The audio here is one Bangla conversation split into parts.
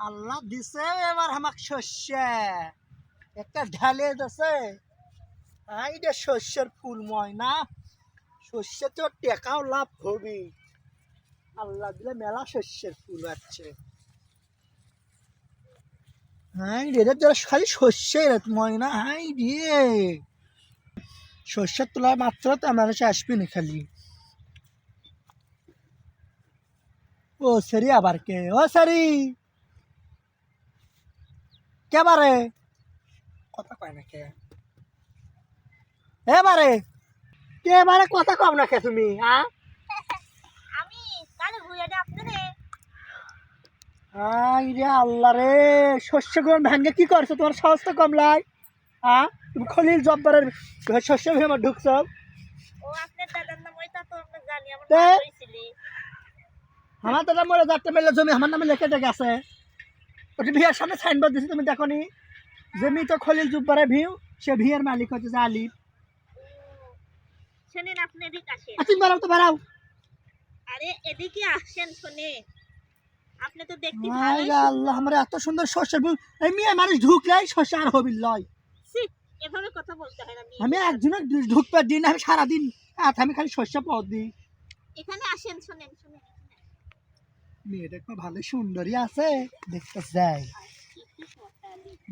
আল্লাহ দিছে, এবার আমাক শস্য। একটা ঢালে দিছে। রে, শস্যের ফুল ময় না শস্যে তো টেকাও লাভ হবে। আল্লাহ দিলে মেলা শস্যের ফুল আছে হাই রে রে তোরা খালি শস্যের ময় না হাই রে। শস্যের তোলা মাত্র তো মানুষ আসবে না খালি। ও সরি আবার কে? ও সরি! কে বারে? কথা কয় না কে? এ বারে? কে বারে কথা কম না কে তুমি হ্যাঁ আমি কালে ভুইয়াটা আপনারে। আই রে আল্লাহ রে শস্য গ্রহণ ভাঙ্গে কি করছ? তোমার সাহস তো কম লাই হ্যাঁ তুমি খলিল জব্বারের শস্য ভেমে ঢুকছো। ও আপনার দাদার নাম ওইটা তো আমরা জানি আমার তে? আমার দাদা মরে যাত্রা মেলে জমি আমার নামে লেখে দেখে আছে। ওটি ভিয়ার সামনে সাইনবোর্ড দিছি তুমি দেখো নি জমি তো খলিল জুব্বারের ভিউ সে ভিয়ের মালিক হচ্ছে যে আলিফ। শুনেন আপনি এদিকে আসেন। আর তুমি বাড়াও তো বাড়াও। আরে এদিকে আসেন শুনে আপনি তো দেখতে ভালোই আল্লাহ আমার এত সুন্দর শস্যের ভিউ এই মেয়ে মানুষ ঢুকলেই শস্য আর হবিল লয়। এভাবে কথা বলতে হয় না আমি একজনের ঢুকতে দিন আমি সারাদিন আমি খালি শস্য পথ দিই। এখানে আসেন শুনেন শুনেন। মেয়েটা একটু ভালো সুন্দরী আছে দেখতে যাই।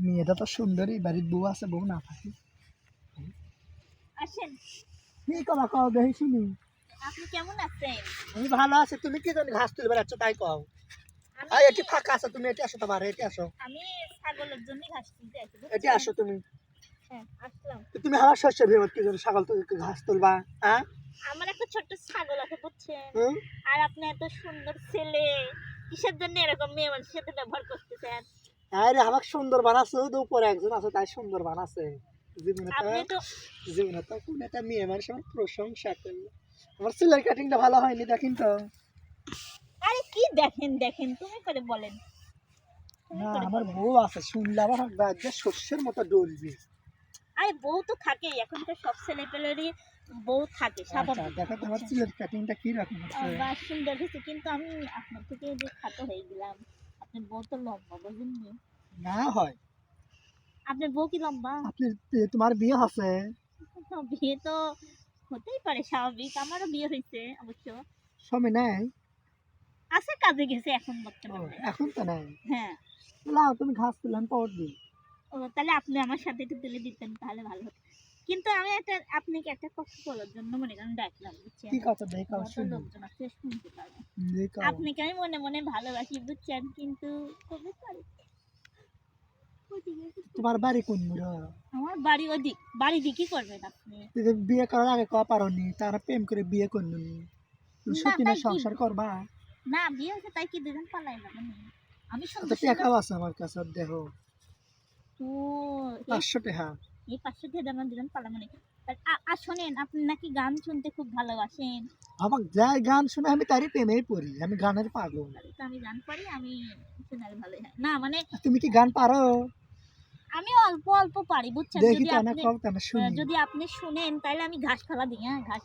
মেয়েটা তো সুন্দরী বাড়ির বউ আছে বউ না থাকে। কি কবা কও দেখি শুনি। আপনি কেমন আছেন? আমি ভালো আছি তুমি কি জানি ঘাস তুলে বেড়াচ্ছ তাই কও। আর এটি ফাঁকা আছে তুমি এটি আসো তোমার এটি আসো। আমি ছাগলের জন্য ঘাস তুলতে আসি এটি আসো তুমি। হ্যাঁ আসলাম। তুমি আমার শস্য ভেবে কি জন্য ছাগল ঘাস তুলবা হ্যাঁ আমার ছোট্ট ছাগল আছে বুঝছেন? আর আপনি এত সুন্দর ছেলে কিসের জন্য এরকম মেয়ে মানুষের সাথে ব্যবহার করতেছেন? আরে আমার সুন্দর বানাচ্ছে তো উপরে একজন আছে তাই সুন্দর বানাচ্ছে। কোন একটা মেয়ে মানুষ আমার প্রশংসা করল। আমার কাটিংটা ভালো হয়নি দেখেন তো। আরে কি দেখেন দেখেন তুমি করে বলেন। না আমার বউ আছে শুনলে আমার মতো ডলবি। আরে বউ তো থাকেই এখনকার সব ছেলে পেলেরই বউ থাকে আচ্ছা স্বাভাবিক। দেখো তোমার চুলের কাটিংটা কি রকম আছে সুন্দর হয়েছে কিন্তু আমি আপনার থেকে যে খাটো হয়ে গেলাম আপনার বউ তো লম্বা বুঝেননি না? হয়। আপনার বউ কি লম্বা? আপনি তোমার বিয়ে আছে বিয়ে তো হতেই পারে স্বাভাবিক আমারও বিয়ে হয়েছে অবশ্য। সময় নেই? আছে কাজে গেছে এখন বর্তমানে। এখন তো নেই? হ্যাঁ। লাও তুমি ঘাস তুললাম পর দিই ও তাহলে আপনি আমার সাথে একটু তুলে দিতেন তাহলে ভালো হতো। কিন্তু আমি একটা আপনাকে একটা কথা বলার জন্য মনে করেন ডাকলাম বুঝছেন? কি কথা? দেখাও শুনি। লোকজন আছে শুনতে পারে দেখাও আপনাকে আমি মনে মনে ভালোবাসি বুঝছেন? কিন্তু কবে পারি তোমার বাড়ি কোন মুড়ো আমার বাড়ি ওদিক বাড়ি দিয়ে কি করবেন আপনি। বিয়ে করার আগে কয়া পারনি তারা প্রেম করে বিয়ে করনি তুমি না, সত্যি না সংসার করবা? না বিয়ে হয়েছে তাই কি দুজন পালাই না আমি সুন্দর টেকাও আছে আমার কাছে দেহ। তো পাঁচশো টাকা এই পাঁচশো থেকে আমরা দুজন পালা মানে আর শোনেন আপনি নাকি গান শুনতে খুব ভালোবাসেন। আমার যাই গান শুনে আমি তারই প্রেমেই পড়ি আমি গানের পাগল। আমি গান পারি আমি ভালোই হয়। না মানে তুমি কি গান পারো? আমি অল্প অল্প পারি বুঝছেন? যদি আপনি যদি আপনি শুনেন তাহলে আমি ঘাস দিই হ্যাঁ ঘাস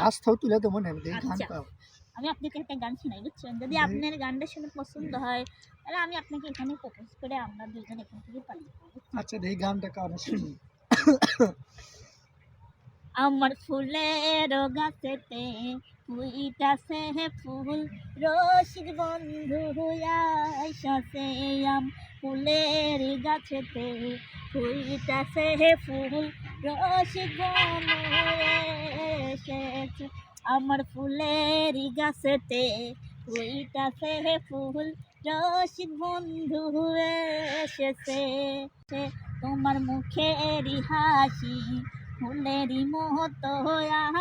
ঘাস থাও তুলে দেবো না আমি গান আচ্ছা। পাও। আমি আপনাকে একটা গান শোনাই বুঝছেন? যদি আপনার গানটা শুনে পছন্দ হয় তাহলে আমি আপনাকে এখানে প্রপোজ করে আমরা দুজন এখান থেকে পারি আচ্ছা দেখি গানটা কারণ শুনি। আমার ফুলের গাছেতে ফুইটাছে ফুল, রসিক বন্ধু আইসাছে আম। ফুলের গাছেতে ফুইটাছে ফুল, রসিক বন্ধু আমার ফুলের গাছেতে ফুইটাছে ফুল রসিক বন্ধু এসেছে, তোমার মুখের হাসি, ফুলেরই মতো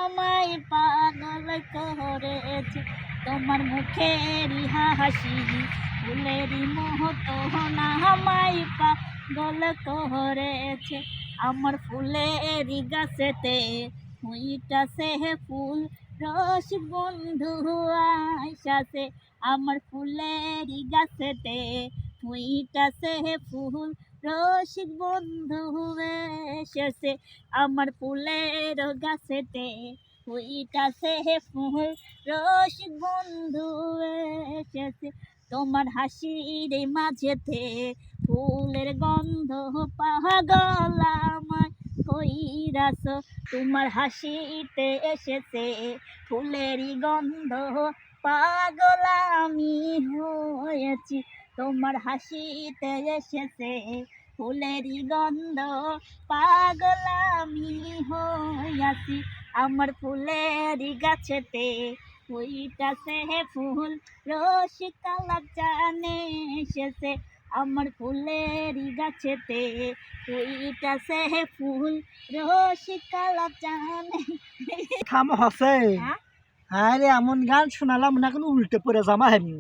আমায় পাগল করেছে। তোমার মুখের হাসি, ফুলেরই মতো না আমায় পাগল করেছে। আমার ফুলের গাছেতে হুইটাছে ফুল রস বন্ধু আইসাছে, আমার ফুলের গাছেতে। হুইটাছে ফুল রসিক বন্ধু এসেছে, আমার ফুলের গাছেতে। ওইটাছে ফুল রসিক বন্ধু এসেছে, তোমার হাসির মাঝেতে। ফুলের গন্ধ পাগল কইরাস তোমার হাসিতে এসেছে ফুলেরই গন্ধ। পাগল আমি হয়েছি, তোমার হাসিতে এসেছে ফুলেরই গন্ধ। পাগল আমি হইয়াছি আমার ফুলেরই গাছেতে ওইটাছে ফুল রসিকালা জানে এসেছে আমার ফুলেরই গাছেতে ওইটাছে ফুল রসিকালা জানে। থাম হসে। হ্যাঁ? আরে এমন গান শোনালাম না এখন উল্টে পড়ে জামা হেমি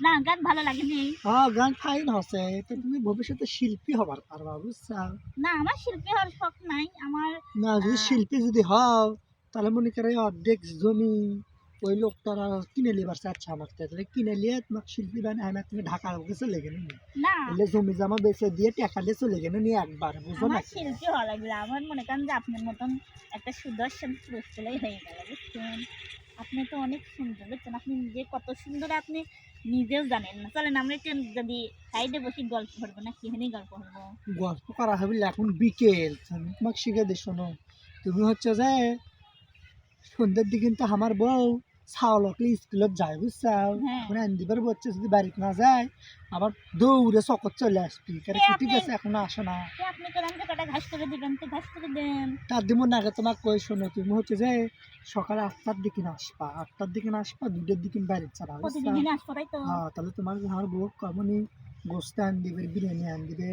না গান ভালো লাগেনি। হ্যাঁ গান ফাইন হসে। তো তুমি ভবিষ্যতে শিল্পী হবার পারবা বুঝছা? না আমার শিল্পী হওয়ার শখ নাই আমার না যদি শিল্পী যদি হও তাহলে মনে করে অর্ধেক জমি ওই লোকটারা কিনে লিবার আচ্ছা আমার তাহলে কিনে নিয়ে তোমার শিল্পী বানায় আমি তুমি ঢাকা ওকে চলে গেলে না? এলে জমি জমা বেচে দিয়ে টাকা দিয়ে চলে গেলে নিয়ে একবার বুঝো না? শিল্পী হওয়া লাগবে আমার মনে করেন যে আপনার মতন একটা সুদর্শন পুরুষ হয়ে গেল বুঝছেন? আপনি তো অনেক সুন্দর বুঝছেন? আপনি নিজে কত সুন্দর আপনি নিজেও জানেন না। চলেন আমরা একটু যদি সাইডে বসে গল্প করব না কি হানি গল্প করব? গল্প করা হবে এখন বিকেল আমি তোমাকে শিখে দিই শোনো। তুমি হচ্ছে যে সন্ধ্যের দিকে কিন্তু আমার বউ ছাওলকে স্কুলত বুঝছাও। এখন আন্দিবার বলছে যদি বাড়িতে না যায় আবার দৌড়ে চকত চলে আসবি। ঠিক আছে এখন আসো না। তার দিমন আগে তোমাকে কই শোনো তুমি হচ্ছে যে সকালে আটটার দিকে না আসবা। আটটার দিকে না আসবা দুটোর দিকে বাইরে যাবা বুঝছা? প্রতিদিন আসব তাই তো। হ্যাঁ তাহলে তোমার আমার বউ কমনি গোস্ত আন দিবে বিরিয়ানি আন দিবে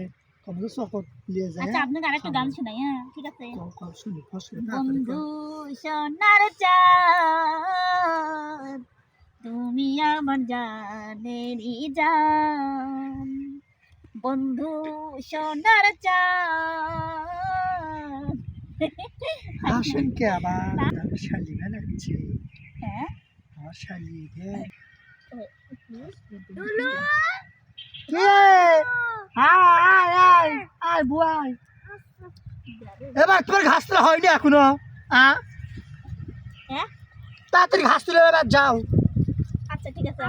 যায়। আচ্ছা আপনাকে আরেকটা গান। শোনাই হ্যাঁ ঠিক আছে। কম কম শুনি ফসলে বন্ধু সোনার চাঁদ তুমি আমার জানেরই জান। বন্ধু সোনার চাঁদ। আসেন কে আবার? আমার শালি না লাগছে হ্যাঁ? আমার শালি রে দুলু! কে? আয় বুয়াই এবার তোমার ঘাস তোলা হয়নি এখনও হ্যাঁ? তাড়াতাড়ি ঘাস তুলে এবার যাও। আচ্ছা ঠিক আছে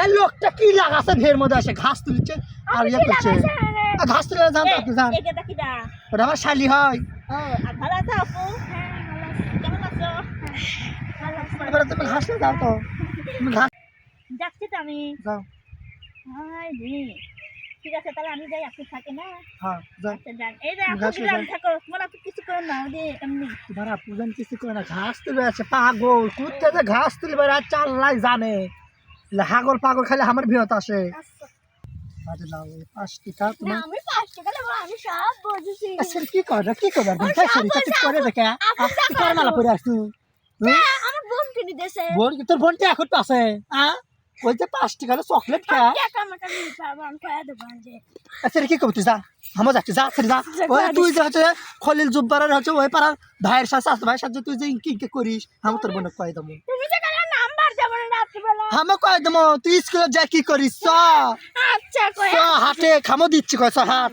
এই লোকটা কি লাগাছে ভের মধ্যে আসে ঘাস তুলছে আর ইয়ে করছে? ঘাস তুলে যান তো যান। ওটা আমার শালি হয়। ভালো আছো আপু? ভালো আছি কেমন আছো? ভালো তুমি ঘাস তো। ঘাস যাচ্ছি তো আমি। যাও। হাই রে। ঠিক আছে তাহলে আমি যাই আপনি থাকে না হ্যাঁ আচ্ছা যান। এই যে আপু যান। থাকো। মনে আপনি কিছু করো না ওই এমনি। তোমার পূজন কিছু করে না। ঘাস তুলে আছে পাগল। কুত্তে যে ঘাস তুলবে আর চাল্লাই জানে। হাগল পাগল খালি আমার ভিড়ত আসে। আরে নাও এই পাঁচ টিকা তোমার আমি পাঁচ টাকা নেব আমি সব বুঝেছি। আচ্ছা কি করে? কি করে? সরি দেখে কি করে মালা পরে আসতু আমার বোন কিনে দিয়েছে বোন তোর বোনটা এখন পাশে আ? ওই যে পাঁচ টাকা চকলেট খা। আচ্ছা কি করবি তুই যা। আমার যাচ্ছি যা ছেড়ে যা। ওই তুই যে হচ্ছে খলিল জুব্বারের হচ্ছে ওই পাড়ার ভাইয়ের সাথে আসতে ভাইয়ের সাথে তুই যে কি কি করিস আমি তোর বোনকে কয়ে দেবো। কয়ে দেবো তুই স্কুলে যা কি করিস আচ্ছা চ হাটে খামো দিচ্ছি কয় চ হাট।